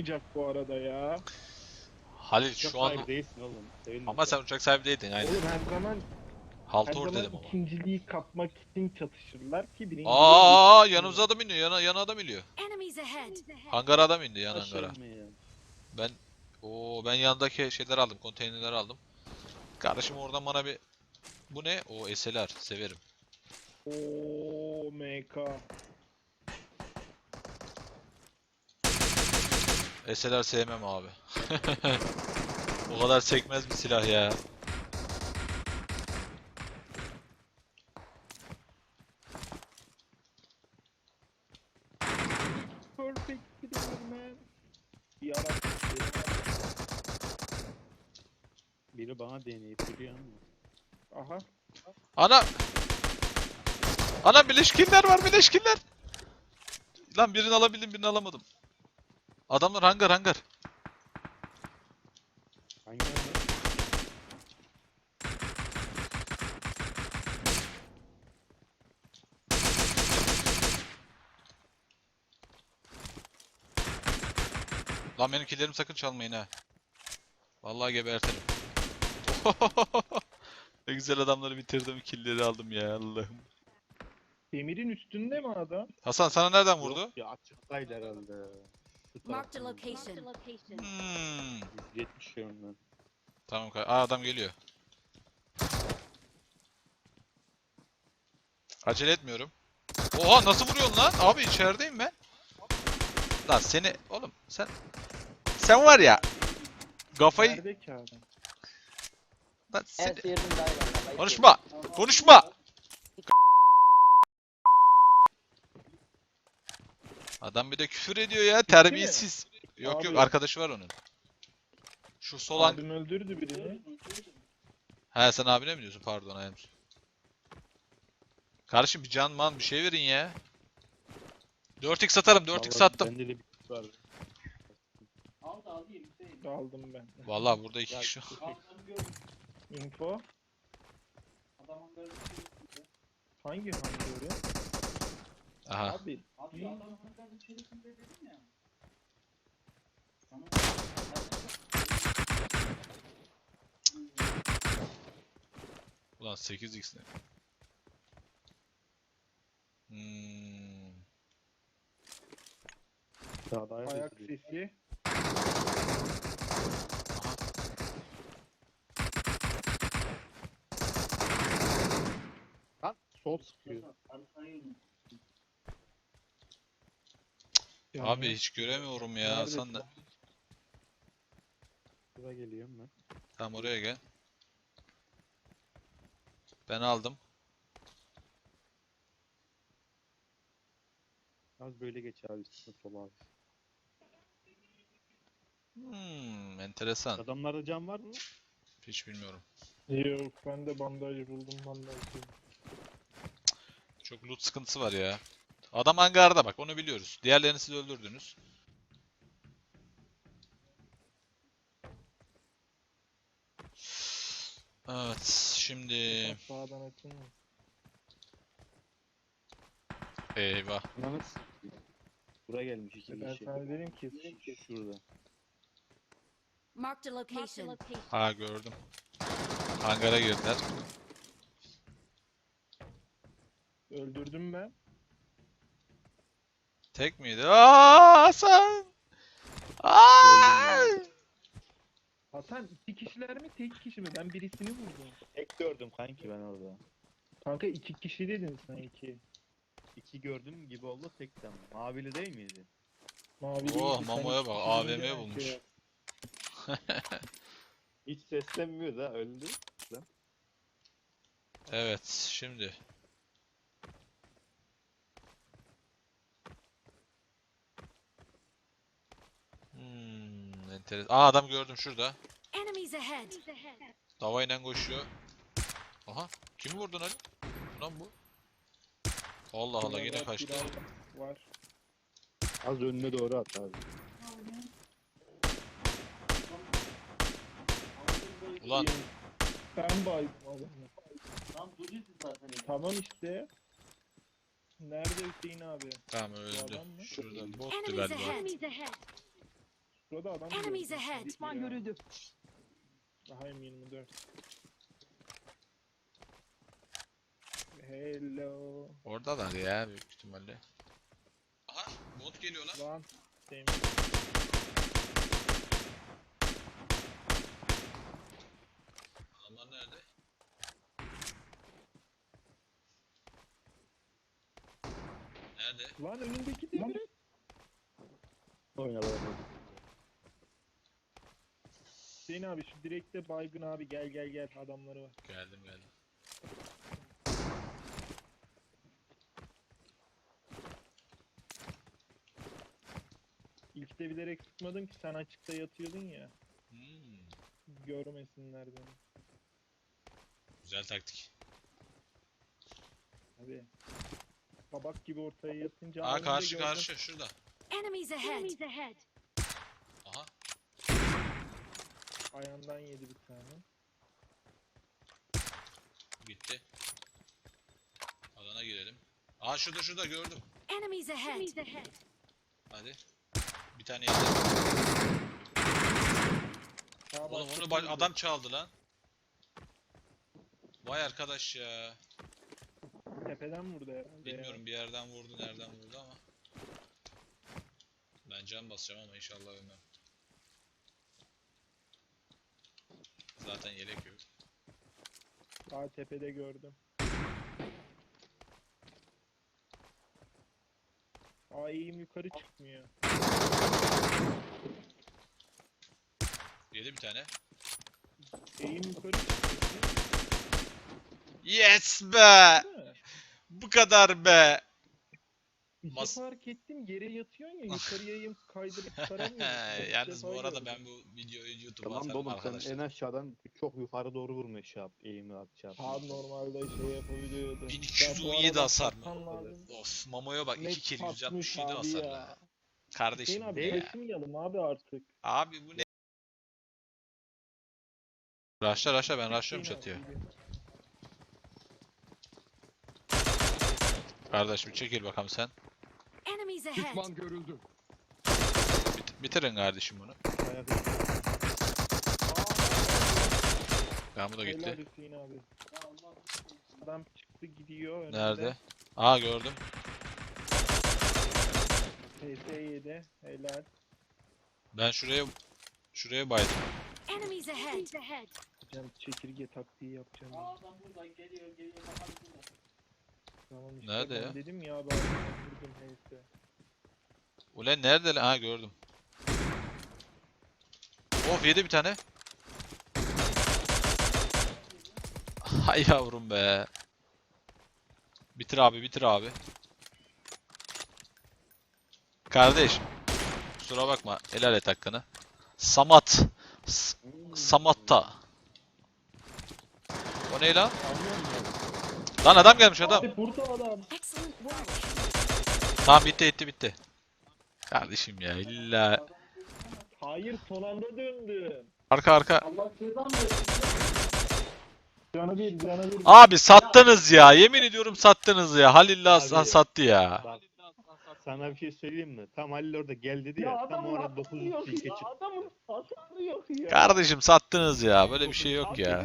olmayacak bu arada ya. Halil Çok şu an sahibi değilsin oğlum. Sevinme ama sen uçak sahibi değildin aynen. Oğlum her zaman her zaman dedim ama. ikinciliği kapmak için çatışırlar ki birinci. Aa yanımıza adam iniyor. Yana, yana adam iniyor. Enemies ahead. Hangara adam indi yan hangara. Ben o ben yandaki şeyler aldım. Konteynerler aldım. Kardeşim oradan bana bir bu ne? O SLR severim. Oo MK. SLR sevmem abi. o kadar sekmez bir silah ya. Perfect man. Bir ara Biri bana deneyip duruyor ama. Aha. Ana! Ana bileşkinler var bileşkinler! Lan birini alabildim birini alamadım. Adamlar hangar hangar. Hangi anda? Lan benim killerimi sakın çalmayın ha. Vallahi gebertirim. ne güzel adamları bitirdim killeri aldım ya Allah'ım. Demirin üstünde mi adam? Hasan sana nereden vurdu? Yok Ya açıktaydı herhalde. Şu Marked a taraftan. location. Hmm. 170 yönünden. Tamam kay- Aa adam geliyor. Acele etmiyorum. Oha nasıl vuruyorsun lan? Abi içerideyim ben. Lan seni oğlum sen sen var ya kafayı Nerede ki adam? lan seni Evet sıyırdım daha iyi. konuşma konuşma Adam bir de küfür ediyor ya terbiyesiz. Yok yok Abi. arkadaşı var onun. Şu sol an... Abim öldürdü birini. He sen abine mi diyorsun? Pardon ayağım. Kardeşim bir can man bir şey verin ya. 4x satarım 4x Vallahi sattım. Bende de bir var. Aldım ben. Vallahi burada iki Ya, kişi. Info. Hangi hangörü? Aha. Abi. Ulan 8x ne? Hmm. Ayak Ayak sesi. sesi. Lan sol sıkıyor. Yani Abi hiç göremiyorum ya. neredesin? Sen de. Buraya geliyorum ben. Tamam oraya gel. Ben aldım. Az böyle geç abi üstüne sol abi. Hmm, enteresan. Adamlarda cam var mı? Hiç bilmiyorum. Yok ben de bandaj buldum bandaj. Çok loot sıkıntısı var ya. Adam hangarda bak onu biliyoruz. Diğerlerini siz öldürdünüz. Evet şimdi Sağdan açın mı? eyvah. S**eyim. Buraya gelmiş iki Ben kişi. sana dedim ki Şurada. Marked a location. Ha gördüm. Hangara girdiler. öldürdüm ben. Tek miydi? Aa Hasan! Aa! Hasan iki kişiler mi tek kişi mi? Ben birisini vurdum. Tek gördüm kanki ben orada. Kanka iki kişi dedin sen iki. İki gördüm gibi oldu tek de ama. Mavili değil miydi? Mavi Oh, Mamo'ya bak, AVM bulmuş. Hiç seslenmiyor da öldü. Evet şimdi. Enteresan. Aa adam gördüm şurada. Davayla koşuyor. Aha. Kimi vurdun Ali? Lan bu. Allah Allah yine kaçtı. Var. Az önüne doğru at abi. Ulan Ben baydım adamı. Tamam işte. Nerede Hüseyin abi? tamam öldü. Şurada bottu galiba. Burada adam Enemies ahead. Düşman görüldü. Daha M24. Hello. Oradalar ya büyük ihtimalle. Aha bot geliyor lan. Lan. Sevim. Adamlar nerede? Nerede? Lan önündeki de biri. Oynalar. Hüseyin abi şu direkte baygın abi gel gel gel adamları var. Geldim geldim. İlk de bilerek sıkmadım ki sen açıkta yatıyordun ya. Hmm, Görmesinler beni. güzel taktik. Abi. Kabak gibi ortaya yatınca Aa karşı karşı şurada. Enemies ahead. Aha. Ayağından yedi bir tane. Gitti. Alana girelim. Aa şurada şurada gördüm. Enemies ahead. Hadi. Bir tane yedi. Oğlum onu ba- adam çaldı lan. Vay arkadaş ya. Tepeden vurdu herhalde ya. Bilmiyorum bir yerden vurdu nereden vurdu ama. Ben can basacağım ama inşallah ölmem. Zaten yelek yok. Daha tepede gördüm. Aa eğim yukarı çıkmıyor. Yedi bir tane. Eğim yukarı çıkmıyor. Yes be! Bu kadar be! Bir Mas- de fark ettim yere yatıyorsun ya yukarıya eğim kaydırıp saramıyorsun. İlk Yalnız defa bu arada gördüm. ben bu videoyu YouTube'a Tamam da atarım oğlum sen arkadaşlar. en aşağıdan çok yukarı doğru vurmuş şey yap. Eğimi at şey yap. Abi normalde şey yapabiliyordu. 1217 Ya bu arada hasar mı? satman lazım. Of Mamo'ya bak Net 2 kill satmış 167 abi hasar ya. lan. Kardeşim abi ya. taşımayalım abi artık. Abi bu ne? Raşla raşla ben raşlıyorum Hüseyin çatıya. abi, Kardeş bir çekil bakalım sen. Enemies ahead. Düşman görüldü. Bit- bitirin kardeşim bunu. Ayak Ben bu da Helal gitti. Hüseyin abi. Adam çıktı gidiyor önünde. Nerede? Aa gördüm. PS7 helal. Ben şuraya şuraya baydım. Enemies ahead. Can çekirge taktiği yapacağım. ben. Tamam işte Nerede ben ya? dedim ya ben vurdum HS. Ulan nerede lan? Ha gördüm. Of yedi bir tane. Hay yavrum be. Bitir abi bitir abi. Kardeş. Kusura bakma. Helal et hakkını. Samat. S- Samatta. O ne lan? Lan adam gelmiş adam. Abi burada adam. Tamam bitti bitti bitti. Kardeşim ya illa Hayır son anda döndü. arka arka. Canı bir canı bir. Abi sattınız ya. Yemin ediyorum sattınız ya. Halil Hasan Abi. sattı ya. Bak sana bir şey söyleyeyim mi? Tam Halil orada gel dedi ya. tam adamın orada 9 hasarı yok kilke ya. çıktı. Adamın hasarı yok ya. Kardeşim sattınız ya. Böyle bir şey yok ya.